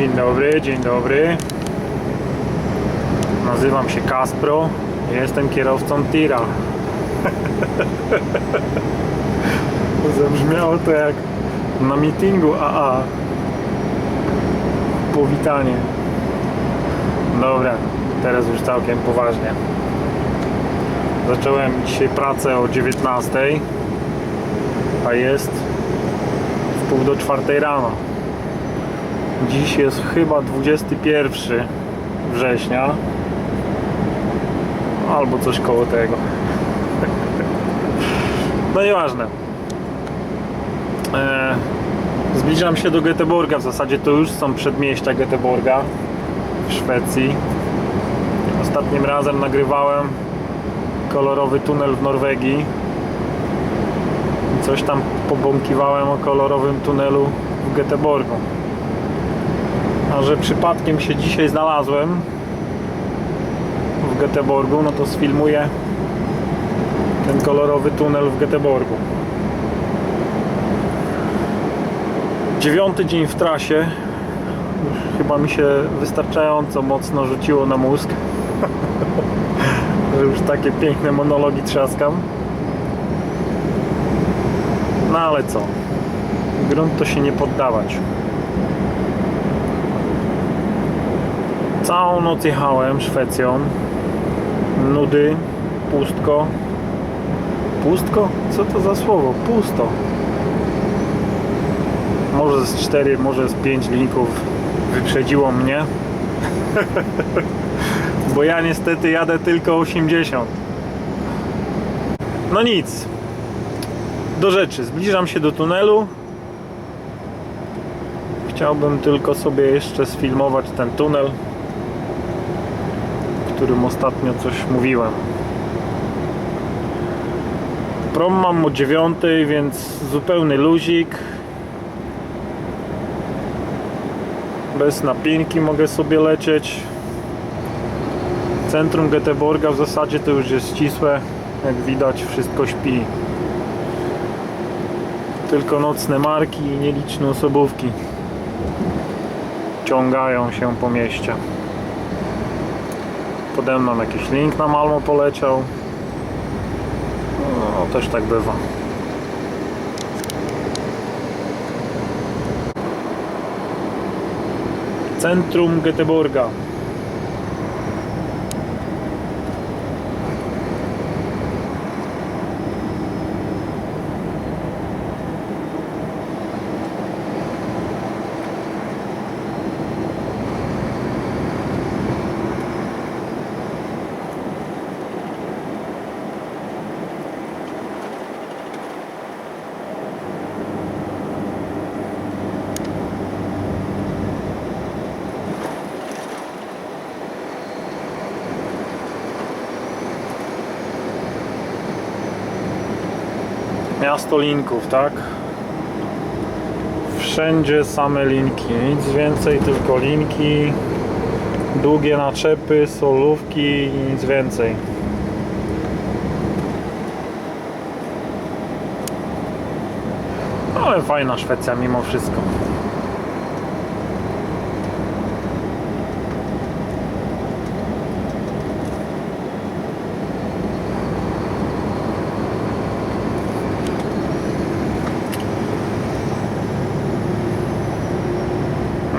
Dzień dobry, dzień dobry. Nazywam się Kaspro. Jestem kierowcą tira. Zabrzmiało to jak na meetingu AA. Powitanie. Dobra, teraz już całkiem poważnie. Zacząłem dzisiaj pracę o 19, a jest w pół do czwartej rano. Dziś jest chyba 21 września. Albo coś koło tego. No nieważne. E, zbliżam się do Göteborga. W zasadzie to już są przedmieścia Göteborga w Szwecji. Ostatnim razem nagrywałem kolorowy tunel w Norwegii. Coś tam pobąkiwałem o kolorowym tunelu w Göteborgu. Że przypadkiem się dzisiaj znalazłem w Göteborgu, no to sfilmuję ten kolorowy tunel w Göteborgu. Dziewiąty dzień w trasie. Już chyba mi się wystarczająco mocno rzuciło na mózg. że już takie piękne monologi trzaskam. No ale co? Grunt to się nie poddawać. Całą noc jechałem Szwecją. Nudy, pustko. Pustko? Co to za słowo? Pusto. Może z 4, może z 5 linków wyprzedziło mnie. Bo ja niestety jadę tylko 80. No nic. Do rzeczy. Zbliżam się do tunelu. Chciałbym tylko sobie jeszcze sfilmować ten tunel, którym ostatnio coś mówiłem. Prom mam o 9, więc zupełny luzik. Bez napinki mogę sobie lecieć. Centrum Göteborga w zasadzie to już jest ścisłe. Jak widać, wszystko śpi. Tylko nocne marki i nieliczne osobówki ciągają się po mieście. Pode mną jakiś link na Malmo poleciał. No, też tak bywa. Centrum Göteborga. Miasto linków, tak? Wszędzie same linki, nic więcej, tylko linki, długie naczepy, solówki i nic więcej. Ale fajna Szwecja mimo wszystko.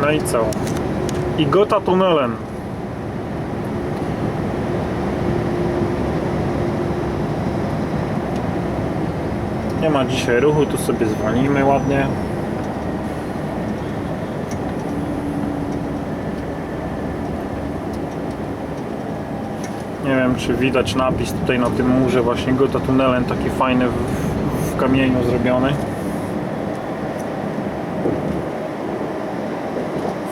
No i co? I Gota tunelem. Nie ma dzisiaj ruchu, tu sobie zwolnimy ładnie. Nie wiem, czy widać napis tutaj na tym murze właśnie Gota tunelem, taki fajny w, w kamieniu zrobiony.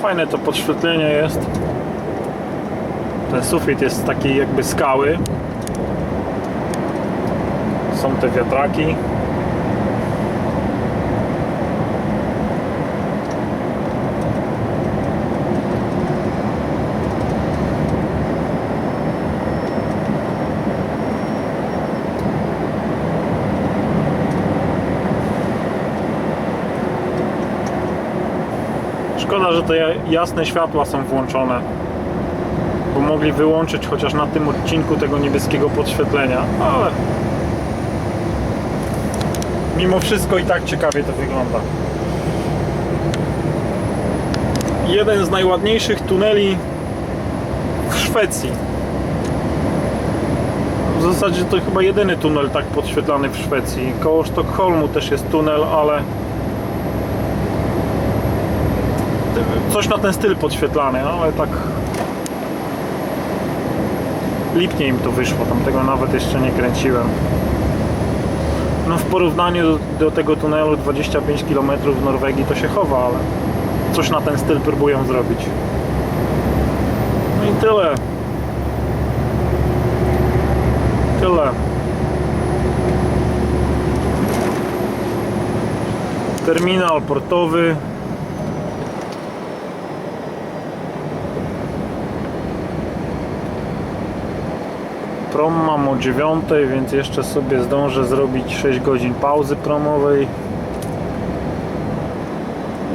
Fajne to podświetlenie jest. Ten sufit jest z takiej jakby skały. Są te wiatraki. Szkoda, że te jasne światła są włączone, bo mogli wyłączyć chociaż na tym odcinku tego niebieskiego podświetlenia, ale mimo wszystko i tak ciekawie to wygląda. Jeden z najładniejszych tuneli w Szwecji. W zasadzie to chyba jedyny tunel tak podświetlany w Szwecji. Koło Sztokholmu też jest tunel, ale coś na ten styl podświetlany, ale tak lipnie im to wyszło, tam tego nawet jeszcze nie kręciłem. No w porównaniu do, do tego tunelu 25 km w Norwegii to się chowa, ale coś na ten styl próbują zrobić. No i tyle. Tyle. Terminal portowy. Prom mam o 9, więc jeszcze sobie zdążę zrobić 6 godzin pauzy promowej.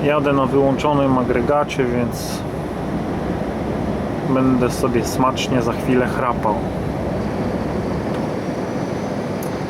Jadę na wyłączonym agregacie, więc będę sobie smacznie za chwilę chrapał.